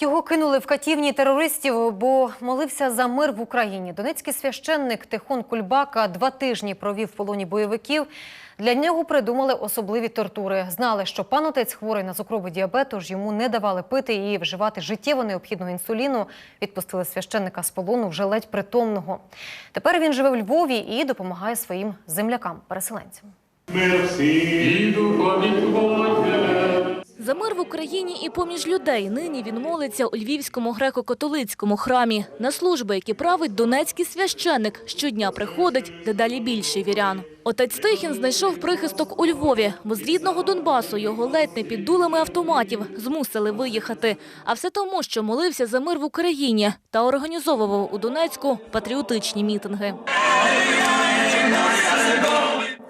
Його кинули в катівні терористів, бо молився за мир в Україні. Донецький священник Тихон Кульбака два тижні провів в полоні бойовиків. Для нього придумали особливі тортури. Знали, що пан отець хворий на цукровий діабет, тож йому не давали пити і вживати життєво необхідного інсуліну. Відпустили священника з полону вже ледь притомного. Тепер він живе в Львові і допомагає своїм землякам-переселенцям. і духові Твоє. За мир в Україні і поміж людей нині він молиться у Львівському греко-католицькому храмі. На служби, які править донецький священник, щодня приходить дедалі більше вірян. Отець Тихін знайшов прихисток у Львові, бо з рідного Донбасу його ледь не під дулами автоматів змусили виїхати. А все тому, що молився за мир в Україні та організовував у Донецьку патріотичні мітинги.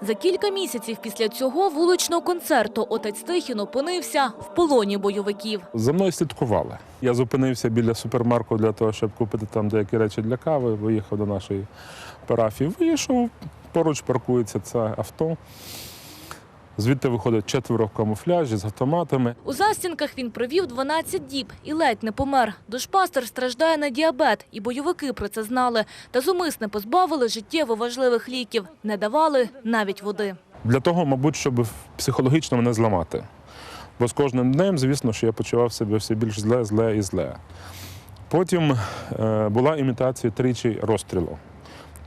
За кілька місяців після цього вуличного концерту отець Тихін опинився в полоні бойовиків. За мною слідкували. Я зупинився біля супермарку для того, щоб купити там деякі речі для кави. Виїхав до нашої парафії. Вийшов, поруч паркується це авто. Звідти виходить четверо в камуфляжі з автоматами. У застінках він провів 12 діб і ледь не помер. Душпастер страждає на діабет, і бойовики про це знали. Та зумисне позбавили життєво важливих ліків. Не давали навіть води. Для того, мабуть, щоб психологічно мене зламати. Бо з кожним днем, звісно, що я почував себе все більш зле, зле і зле. Потім е, була імітація тричі розстрілу.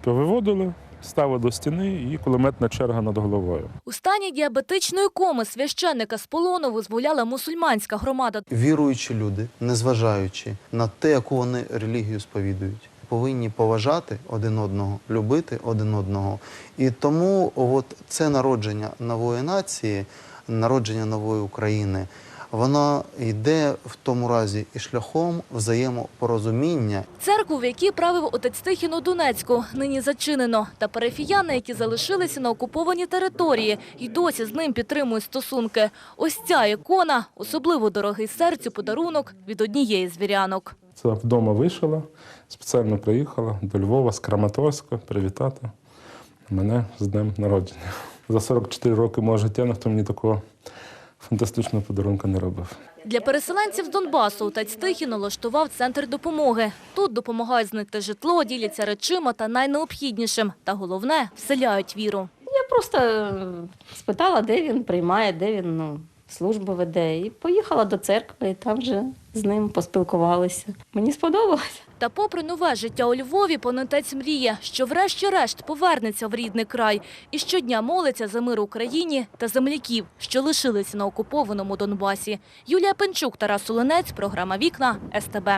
Повиводили, ставили до стіни і кулеметна черга над головою. У стані діабетичної коми священника з полону визволяла мусульманська громада. Віруючі люди, незважаючи на те, яку вони релігію сповідують, повинні поважати один одного, любити один одного. І тому от це народження нової нації, народження нової України, воно йде в тому разі і шляхом взаємопорозуміння Церкву, в якій правив отець Тихін у Донецьку, нині зачинено. Та парафіяни, які залишилися на окупованій території, й досі з ним підтримують стосунки. Ось ця ікона – особливо дорогий серцю подарунок від однієї з вірянок. Це вдома вишила, спеціально приїхала до Львова з Краматорська привітати мене з днем народження. За 44 роки мого життя ніхто мені такого фантастичного подарунка не робив. Для переселенців з Донбасу отець Тихін налаштував центр допомоги. Тут допомагають знайти житло, діляться речима та найнеобхіднішим. Та головне – вселяють віру. Я просто е, спитала, де він приймає, де він ну, службу веде. І поїхала до церкви, і там вже з ним поспілкувалися. Мені сподобалось. Та попри нове життя у Львові, понотець мріє, що врешті-решт повернеться в рідний край і щодня молиться за мир Україні та земляків, що лишилися на окупованому Донбасі. Юлія Пенчук, Тарас Солонець, програма «Вікна», СТБ.